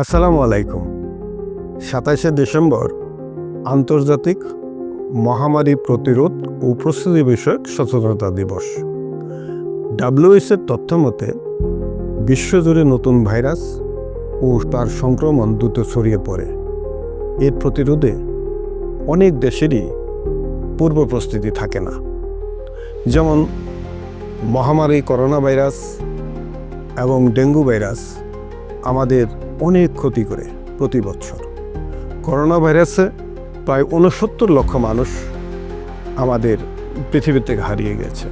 আসসালামু আলাইকুম। সাতাশে ডিসেম্বর আন্তর্জাতিক মহামারী প্রতিরোধ ও প্রস্তুতি বিষয়ক সচেতনতা দিবস। ডাব্লিউএসের তথ্য মতে, বিশ্বজুড়ে নতুন ভাইরাস ও তার সংক্রমণ দ্রুত ছড়িয়ে পড়ে। এর প্রতিরোধে অনেক দেশেরই পূর্ব প্রস্তুতি থাকে না। যেমন, মহামারী করোনা ভাইরাস এবং ডেঙ্গু ভাইরাস আমাদের অনেক ক্ষতি করে প্রতি বছর। করোনা ভাইরাসে প্রায় উনসত্তর লক্ষ মানুষ আমাদের পৃথিবী থেকে হারিয়ে গেছে।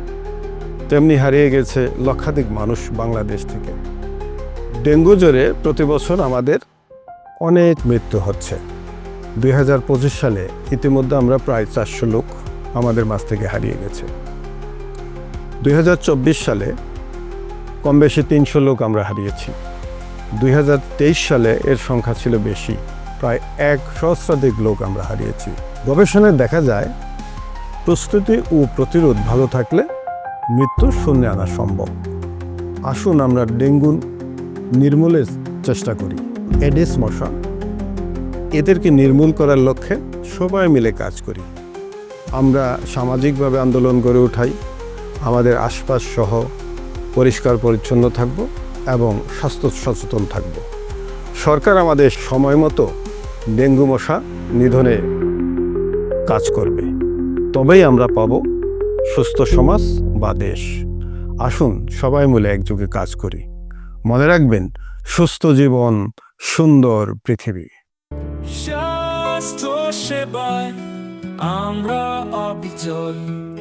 তেমনি হারিয়ে গেছে লক্ষাধিক মানুষ বাংলাদেশ থেকে। ডেঙ্গু জ্বরে প্রতি বছর আমাদের অনেক মৃত্যু হচ্ছে। দুই হাজার পঁচিশ সালে ইতিমধ্যে আমরা প্রায় চারশো লোক আমাদের মাছ থেকে হারিয়ে গেছে। দুই হাজার চব্বিশ সালে কম বেশি তিনশো লোক আমরা হারিয়েছি। দুই হাজার তেইশ সালে এর সংখ্যা ছিল বেশি। প্রায় এক সহস্রাধিক লোক আমরা হারিয়েছি। গবেষণায় দেখা যায়, প্রস্তুতি ও প্রতিরোধ ভালো থাকলে মৃত্যু শূন্যে আনা সম্ভব। আসুন আমরা ডেঙ্গু নির্মূলের চেষ্টা করি। এডিস মশা, এদেরকে নির্মূল করার লক্ষ্যে সবাই মিলে কাজ করি। আমরা সামাজিকভাবে আন্দোলন গড়ে উঠাই। আমাদের আশপাশ সহ পরিষ্কার পরিচ্ছন্ন থাকব। এবং স্বাস্থ্য সচেতন থাকব। সরকার আমাদের সময় মতো ডেঙ্গু মশা নিধনে কাজ করবে। তবেই আমরা পাব সুস্থ সমাজ বা দেশ। আসুন সবাই মিলে একযোগে কাজ করি। মনে রাখবেন, সুস্থ জীবন সুন্দর পৃথিবী। স্বাস্থ্য সেবায় আমরা অবিচল।